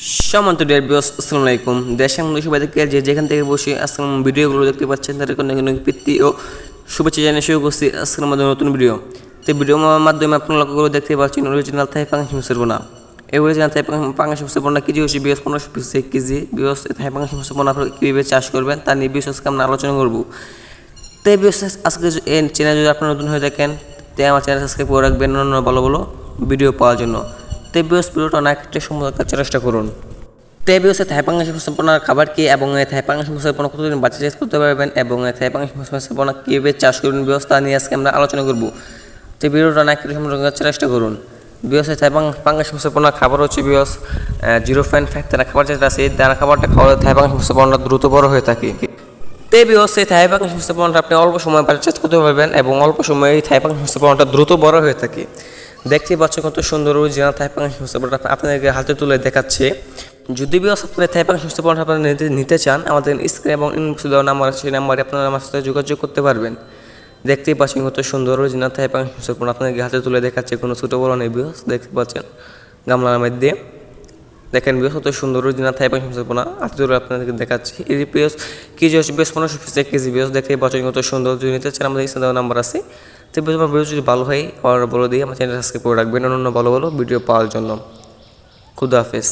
সম্মানিত ডিয়ার বিয়স আসসালামু আলাইকুম। দেশ এবং সবাই থেকে যে যেখান থেকে বসে আজকের ভিডিওগুলো দেখতে পাচ্ছেন, তাদের কোনো কোনো প্রীতি ও শুভেচ্ছা জানিয়ে শুরু করছি আজকের আমাদের নতুন ভিডিও। তো ভিডিওর মাধ্যমে আপনারা লক্ষ্য করে দেখতে পাচ্ছেন অরিজিনাল থাই পাঙ্গাস বোনা এই অরিজিনাল থাই পাঙ্গাস মুসের বোনা কেজি হচ্ছে বিয়স পনেরোশো পিস কেজি বিয়স থাই পাঙ্গাস মুসের বোনা আপনারা কীভাবে চাষ করবেন, তা নিয়ে বিয়স আজকে আমরা আলোচনা করব। তো এই আজকে এই চ্যানেল যদি আপনারা নতুন হয়ে থাকেন, তো আমার চ্যানেল সাবস্ক্রাইব করে রাখবেন অন্য ভালো ভালো ভিডিও পাওয়ার জন্য। তো এই বিয়স ভিডিওটা না একটা সময় চেষ্টা করুন। তেবি হচ্ছে থাইপাঙ্গাস সম্পূর্ণার খাবার কি এবং এই থাইপাঙ্গাস সম্পূর্ণ কতদিন বাচ্চা চাষ করতে পারবেন এবং এই থাইপাঙ্গাস সম্পূর্ণ কীভাবে চাষ করবেন ব্যবস্থা নিয়ে আজকে আমরা আলোচনা করব। তো ভিডিওটা না কেটে সম্পূর্ণ চেষ্টা করুন। বিয়স থাইপাং পাঙ্গাস সম্পূর্ণ খাবার হচ্ছে বিয়স জিরো পয়েন্ট ফাইভ তারা খাবার যেটা আছে তারা খাবারটা খাওয়ালে থাইপাঙ্গাস সম্পূর্ণ দ্রুত বড় হয়ে থাকে। তে বিয়স এই থাইপাঙ্গাস আপনি অল্প সময় চাষ করতে পারবেন এবং অল্প সময়ে এই থাইপাঙ্গাস সম্পূর্ণটা দ্রুত বড় হয়ে থাকে। দেখতে পাচ্ছেন কত সুন্দর অরিজিনাল থাইপাং সংস্থাপনটা আপনাদেরকে হাতে তুলে দেখাচ্ছে। যদি বিয়স আপনার থাইপাং সংস্থাপনটা আপনারা নিতে চান, আমাদের স্ক্রিন এবং ইনবক্স দেওয়া নাম্বার আছে, সেই নাম্বারে আপনারা আমার সাথে যোগাযোগ করতে পারবেন। দেখতেই পাচ্ছেন কত সুন্দর অরিজিনাল থাইপাং সংস্থাপন আপনাদেরকে হাতে তুলে দেখাচ্ছে, কোনো ছোটো বড় নেই বিয়স দেখতে পাচ্ছেন গামলার মধ্যে। দেখেন বিয়স কত সুন্দর অরিজিনাল থাইপাং সংস্থাপনা হাতে তুলে আপনাদেরকে দেখাচ্ছি। এই বিয়স কেজি হচ্ছে বেশ পনেরোশো পিস কেজি বিয়স দেখতেই পাচ্ছেন কত সুন্দর, যদি নিতে চান, আমাদের দেওয়া নাম্বার আছে। তো তোমার ভিডিও যদি ভালো হয় আমার বলে দিই, আমার চ্যানেল সাবস্ক্রাইব করে রাখবেন। অন্য ভালো ভালো ভিডিও পাওয়ার জন্য। খুদা হাফেজ।